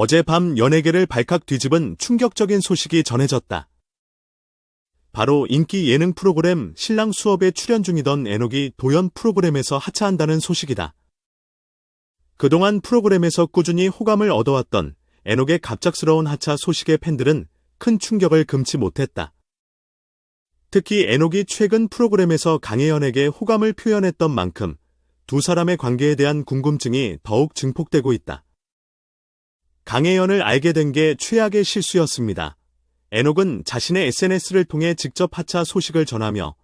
어젯밤 연예계를 발칵 뒤집은 충격적인 소식이 전해졌다. 바로 인기 예능 프로그램 신랑 수업에 출연 중이던 애녹이 도연 프로그램에서 하차한다는 소식이다. 그동안 프로그램에서 꾸준히 호감을 얻어왔던 애녹의 갑작스러운 하차 소식에 팬들은 큰 충격을 금치 못했다. 특히 애녹이 최근 프로그램에서 강혜연에게 호감을 표현했던 만큼 두 사람의 관계에 대한 궁금증이 더욱 증폭되고 있다. 강혜연을 알게 된 게 최악의 실수였습니다. 애녹은 자신의 SNS를 통해 직접 하차 소식을 전하며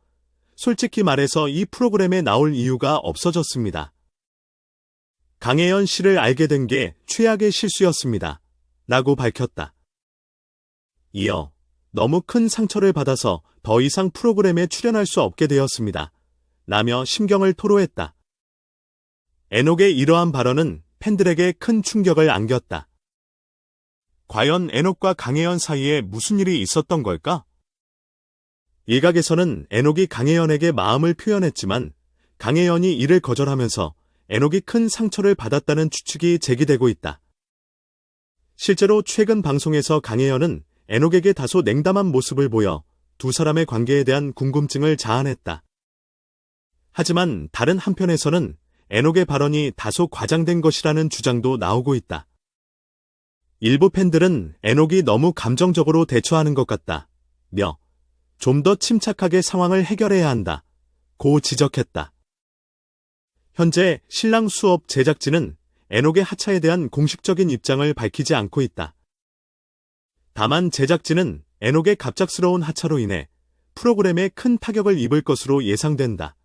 솔직히 말해서 이 프로그램에 나올 이유가 없어졌습니다. 강혜연 씨를 알게 된 게 최악의 실수였습니다. 라고 밝혔다. 이어 너무 큰 상처를 받아서 더 이상 프로그램에 출연할 수 없게 되었습니다. 라며 심경을 토로했다. 애녹의 이러한 발언은 팬들에게 큰 충격을 안겼다. 과연 애녹과 강혜연 사이에 무슨 일이 있었던 걸까? 일각에서는 애녹이 강혜연에게 마음을 표현했지만 강혜연이 이를 거절하면서 애녹이 큰 상처를 받았다는 추측이 제기되고 있다. 실제로 최근 방송에서 강혜연은 애녹에게 다소 냉담한 모습을 보여 두 사람의 관계에 대한 궁금증을 자아냈다. 하지만 다른 한편에서는 애녹의 발언이 다소 과장된 것이라는 주장도 나오고 있다. 일부 팬들은 애녹이 너무 감정적으로 대처하는 것 같다. 며, 좀 더 침착하게 상황을 해결해야 한다. 고 지적했다. 현재 신랑 수업 제작진은 애녹의 하차에 대한 공식적인 입장을 밝히지 않고 있다. 다만 제작진은 애녹의 갑작스러운 하차로 인해 프로그램에 큰 타격을 입을 것으로 예상된다.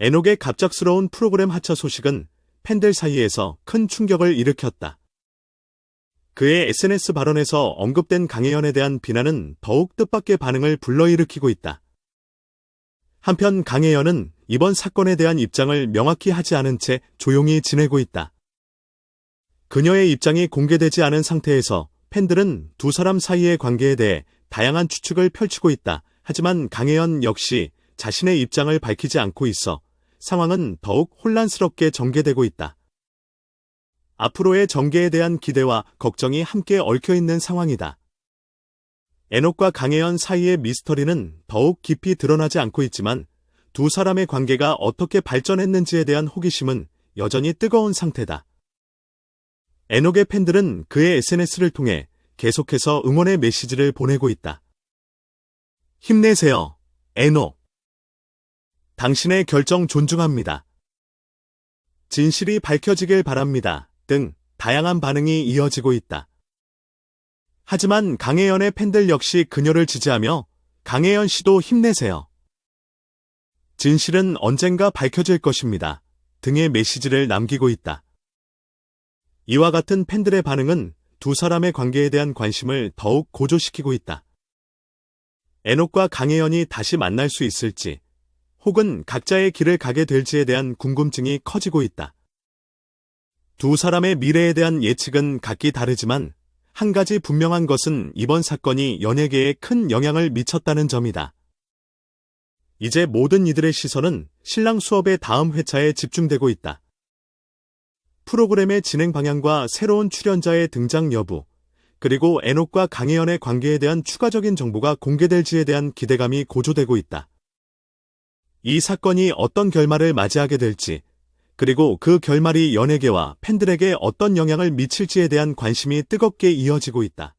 애녹의 갑작스러운 프로그램 하차 소식은 팬들 사이에서 큰 충격을 일으켰다. 그의 SNS 발언에서 언급된 강혜연에 대한 비난은 더욱 뜻밖의 반응을 불러일으키고 있다. 한편 강혜연은 이번 사건에 대한 입장을 명확히 하지 않은 채 조용히 지내고 있다. 그녀의 입장이 공개되지 않은 상태에서 팬들은 두 사람 사이의 관계에 대해 다양한 추측을 펼치고 있다. 하지만 강혜연 역시 자신의 입장을 밝히지 않고 있어 상황은 더욱 혼란스럽게 전개되고 있다. 앞으로의 전개에 대한 기대와 걱정이 함께 얽혀 있는 상황이다. 애녹과 강혜연 사이의 미스터리는 더욱 깊이 드러나지 않고 있지만 두 사람의 관계가 어떻게 발전했는지에 대한 호기심은 여전히 뜨거운 상태다. 애녹의 팬들은 그의 SNS를 통해 계속해서 응원의 메시지를 보내고 있다. 힘내세요, 애녹. 당신의 결정 존중합니다. 진실이 밝혀지길 바랍니다. 등 다양한 반응이 이어지고 있다. 하지만 강혜연의 팬들 역시 그녀를 지지하며 강혜연 씨도 힘내세요. 진실은 언젠가 밝혀질 것입니다. 등의 메시지를 남기고 있다. 이와 같은 팬들의 반응은 두 사람의 관계에 대한 관심을 더욱 고조시키고 있다. 애녹과 강혜연이 다시 만날 수 있을지, 혹은 각자의 길을 가게 될지에 대한 궁금증이 커지고 있다. 두 사람의 미래에 대한 예측은 각기 다르지만 한 가지 분명한 것은 이번 사건이 연예계에 큰 영향을 미쳤다는 점이다. 이제 모든 이들의 시선은 신랑 수업의 다음 회차에 집중되고 있다. 프로그램의 진행 방향과 새로운 출연자의 등장 여부, 그리고 애녹과 강혜연의 관계에 대한 추가적인 정보가 공개될지에 대한 기대감이 고조되고 있다. 이 사건이 어떤 결말을 맞이하게 될지, 그리고 그 결말이 연예계와 팬들에게 어떤 영향을 미칠지에 대한 관심이 뜨겁게 이어지고 있다.